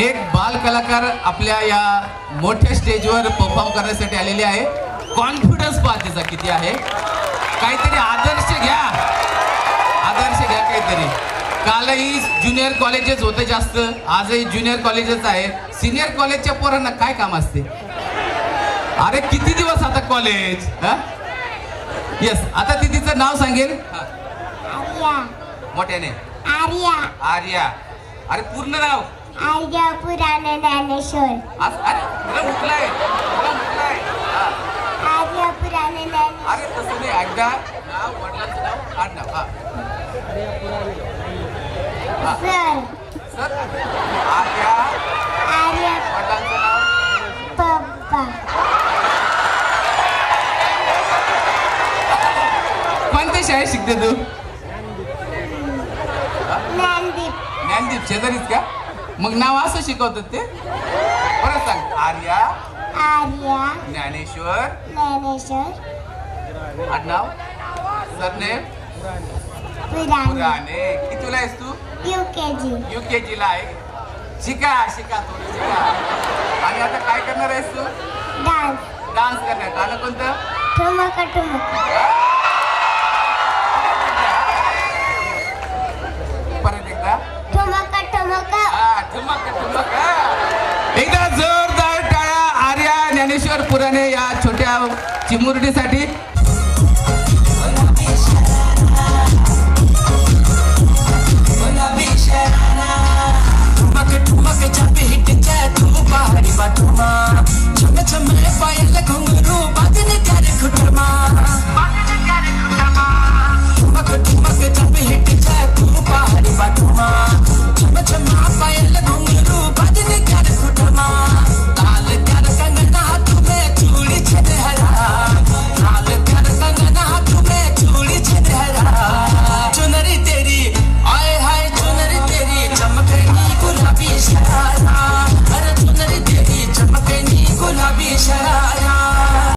बाल कलाकार आपल्या या मोठ्या स्टेजवर परफॉर्म करण्यासाठी आलेले आहे. कॉन्फिडन्स पहा तिचा किती आहे? काहीतरी आदर्श घ्या. आदर्श घ्या काहीतरी. कालही ज्युनियर कॉलेजेस होते जास्त. आजही ज्युनियर कॉलेजेस आहे. सिनियर कॉलेजच्या पोरांना काय काम असते? अरे किती दिवस आता कॉलेज येस आता ती तिचं नाव सांगेल? मोठ्याने. आर्या. आर्या. अरे पूर्ण नाव. आर्या पुराणे ज्ञानेश्वर आज अरे तुला उठलाय. तुला उठलाय. हा. आर्या पुराणे ज्ञानेश्वर अरे तसं नाही. एकदा नाव वडिलांचं नाव आठ नाव हा. सर. सर आर्या आर्या वडिलांचं नाव? पप्पा. कोणत्या शाळेत शिकते तू? ज्ञानदीप. ज्ञानदीप. शेजारीच का? मग नाव असं शिकवतात ते? परत सांग. आर्या आर्या ज्ञानेश्वर. ज्ञानेश्वर. आडनाव सरनेम? पुराणे. पुराणे. कितीला आहेस तू? यू के जी यू के जीला आहे. शिका शिका थोडी शिका. आणि आता काय करणार आहेस तू? डान्स डान्स करणार. गाणं कोणतं? ठुमका ठुमका. चिमुरडीसाठी